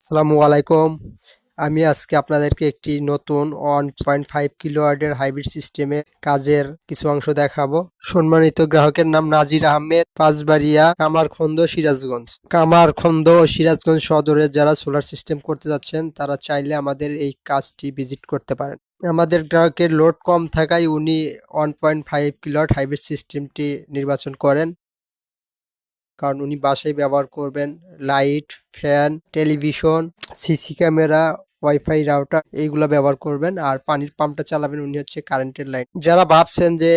আসসালামু আলাইকুম। আমি আজকে আপনাদেরকে একটি নতুন ওয়ান পয়েন্ট ফাইভ কিলোওয়াটের হাইব্রিড সিস্টেমে কাজের কিছু অংশ দেখাবো। সম্মানিত গ্রাহকের নাম নাজির আহমেদ, পাঁচবাড়িয়া কামারখন্দ সিরাজগঞ্জ। কামারখন্দ সিরাজগঞ্জ সদরে যারা সোলার সিস্টেম করতে যাচ্ছেন, তারা চাইলে আমাদের এই কাজটি ভিজিট করতে পারেন। আমাদের গ্রাহকের লোড কম থাকায় উনি one point five kilowatt hybrid সিস্টেমটি নির্বাচন করেন। কারণ উনি বাসায় ব্যবহার করবেন light fan television CC camera wifi router এইগুলো ব্যবহার করবেন আর পানির পাম্পটা চালাবেন উনি হচ্ছে কারেন্টের লাইন যারা ভাবছেন যে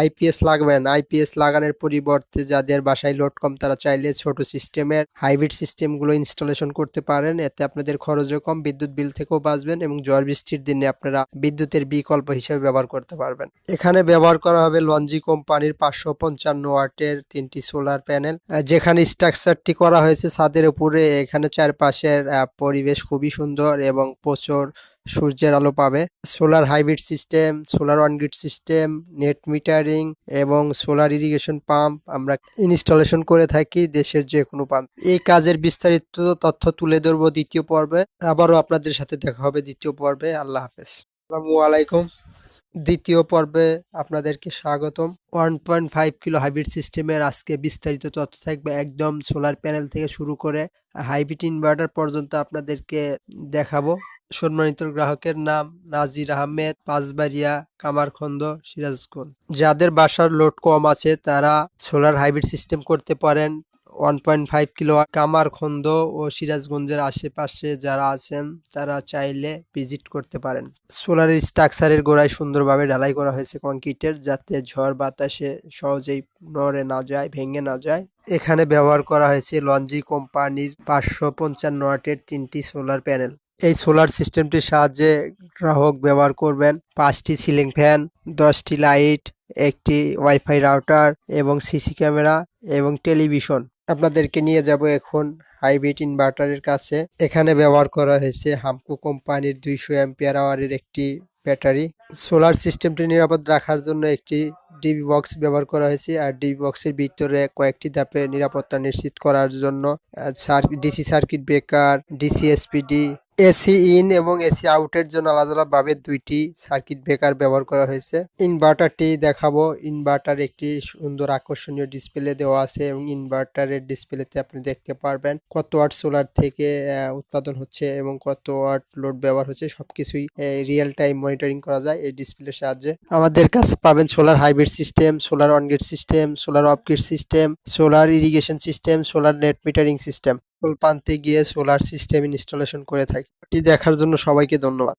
আইপিএস লাগবেন আইপিএস লাগানোর পরিবর্তে যাদের বাসায় লোড কম, তারা চাইলে ছোট সিস্টেমের হাইব্রিড সিস্টেমগুলো ইনস্টলেশন করতে পারেন। এতে আপনাদের খরচও কম, বিদ্যুৎ বিল থেকেও বাঁচবেন এবং ঝড় বৃষ্টির দিনে আপনারা বিদ্যুতের বিকল্প হিসেবে ব্যবহার করতে পারবেন। এখানে ব্যবহার করা হবে লঞ্জি কোম্পানির পাঁচশো পঞ্চান্ন ওয়াটের তিনটি সোলার প্যানেল যেখানে স্ট্রাকচারটি করা হয়েছে ছাদের উপরে। এখানে চারপাশের পরিবেশ খুবই সুন্দর এবং প্রচুর সূর্যের আলো পাবে। Solar hybrid system solar on grid system net metering এবং সোলার ইরিগেশন পাম্প আমরা ইনস্টলেশন করে থাকি দেশের যে কোনো পাম্প এই কাজের বিস্তারিত তথ্য তুলে ধরব দ্বিতীয় পর্বে। আবারও আপনাদের সাথে দেখা হবে দ্বিতীয় পর্বে। আল্লাহ হাফেজ। আসসালামু আলাইকুম। দ্বিতীয় পর্বে আপনাদেরকে স্বাগতম। One point five kilo hybrid সিস্টেমের আজকে বিস্তারিত তথ্য থাকবে একদম সোলার প্যানেল থেকে শুরু করে হাইব্রিড ইনভার্টার পর্যন্ত আপনাদেরকে দেখাবো। সম্মানিত গ্রাহকের নাম নাজির আহমেদ, পাঁচবাড়িয়া, কামারখন্দ, সিরাজগঞ্জ। যাদের বাসার লোড কম আছে, তারা সোলার হাইব্রিড সিস্টেম করতে পারেন। One point five kilo Kamarkhanda ও সিরাজগঞ্জের আশেপাশে যারা আছেন, তারা চাইলে ভিজিট করতে পারেন। সোলারের স্ট্রাকচারের গোড়ায় সুন্দরভাবে ঢালাই করা হয়েছে কংক্রিটের যাতে ঝড় বাতাসে সহজেই নড়ে না যায়, ভেঙে না যায়। এখানে ব্যবহার করা হয়েছে লঞ্জি কোম্পানির পাঁচশো পঞ্চান্ন ওয়াটের তিনটি সোলার প্যানেল এই সোলার সিস্টেমটির সাহায্যে গ্রাহক ব্যবহার করবেন পাঁচটি সিলিং ফ্যান দশটি লাইট একটি ওয়াইফাই রাউটার এবং সিসি ক্যামেরা এবং টেলিভিশন আপনাদেরকে নিয়ে যাব এখন হাইব্রিড ইনভার্টারের কাছে। এখানে ব্যবহার করা হয়েছে হামকো কোম্পানির দুইশো অ্যাম্পিয়ার আওয়ারের একটি ব্যাটারি। সোলার সিস্টেমটি নিরাপদ রাখার জন্য একটি ডিবি বক্স ব্যবহার করা হয়েছে আর ডিবি বক্সের ভিতরে কয়েকটি ধাপে নিরাপত্তা নিশ্চিত করার জন্য DC circuit breaker DC SPD AC in এবং এসি আউটের জন্য আলাদা আলাদাভাবে দুইটি সার্কিট ব্রেকার ব্যবহার করা হয়েছে। ইনভার্টারটি দেখাবো। ইনভার্টার একটি সুন্দর আকর্ষণীয় ডিসপ্লে দেওয়া আছে এবং ইনভার্টারের ডিসপ্লেতে আপনি দেখতে পারবেন কত ওয়াট সোলার থেকে উৎপাদন হচ্ছে এবং কত ওয়াট লোড ব্যবহার হচ্ছে। সবকিছুই রিয়েল টাইম মনিটরিং করা যায় এই ডিসপ্লের সাহায্যে। আমাদের কাছে পাবেন solar hybrid system solar on grid system solar off grid system solar irrigation system solar net metering system প্রান্তে গিয়ে সোলার সিস্টেম ইনস্টলেশন করে থাকি। এটি দেখার জন্য সবাইকে ধন্যবাদ।